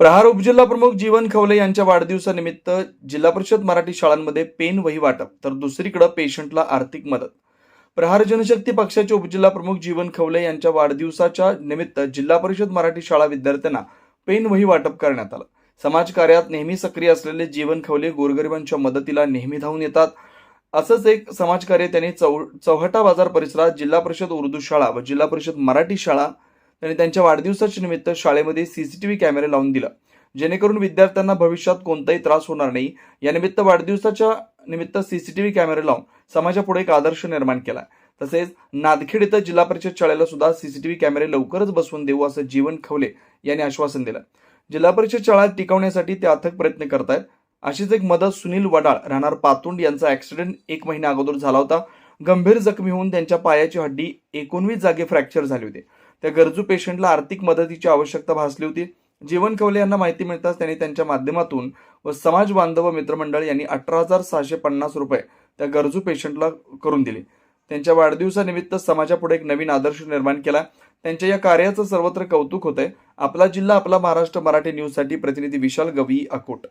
प्रहार उपजिल्हा प्रमुख जीवन खवले यांच्या वाढदिवसानिमित्त जिल्हा परिषद मराठी शाळांमध्ये पेन वही वाटप तर दुसरीकडे पेशंटला आर्थिक मदत. प्रहार जनशक्ती पक्षाचे उपजिल्हा प्रमुख जीवन खवले यांच्या वाढदिवसाच्या निमित्त जिल्हा परिषद मराठी शाळा विद्यार्थ्यांना पेन वही वाटप करण्यात आलं. समाजकार्यात नेहमी सक्रिय असलेले जीवन खवले गोरगरिबांच्या मदतीला नेहमी धावून येतात. असंच एक समाजकार्य त्यांनी चौ चौहटा बाजार परिसरात जिल्हा परिषद उर्दू शाळा व जिल्हा परिषद मराठी शाळा त्यांनी त्यांच्या वाढदिवसाच्या निमित्त शाळेमध्ये सीसीटीव्ही कॅमेरे लावून दिला. जेणेकरून विद्यार्थ्यांना भविष्यात कोणताही त्रास होणार नाही. या निमित्त वाढदिवसाच्या निमित्त सीसीटीव्ही कॅमेरे लावून समाजापुढे एक आदर्श निर्माण केला. तसेच नादखेड इथं जिल्हा परिषद शाळेला सुद्धा सीसीटीव्ही कॅमेरे लवकरच बसवून देऊ असं जीवन खवले यांनी आश्वासन दिलं. जिल्हा परिषद शाळा टिकवण्यासाठी ते अथक प्रयत्न करत आहेत अशीच एक मदत सुनील वडाळ राहणार पातुंड यांचा ऍक्सिडेंट एक महिन्या अगोदर झाला होता. गंभीर जखमी होऊन त्यांच्या पायाची हड्डी एकोणवीस जागे फ्रॅक्चर झाली होती. त्या गरजू पेशंटला आर्थिक मदतीची आवश्यकता भासली होती. जीवन खवले यांना माहिती मिळताच त्यांनी त्यांच्या माध्यमातून व समाज बांधव व मित्रमंडळ यांनी अठरा हजार सहाशे पन्नास रुपये त्या गरजू पेशंटला करून दिले. त्यांच्या वाढदिवसानिमित्त समाजापुढे एक नवीन आदर्श निर्माण केला. त्यांच्या या कार्याचं सर्वत्र कौतुक होतंय. आपला जिल्हा आपला महाराष्ट्र मराठी न्यूजसाठी प्रतिनिधी विशाल गवी अकोट.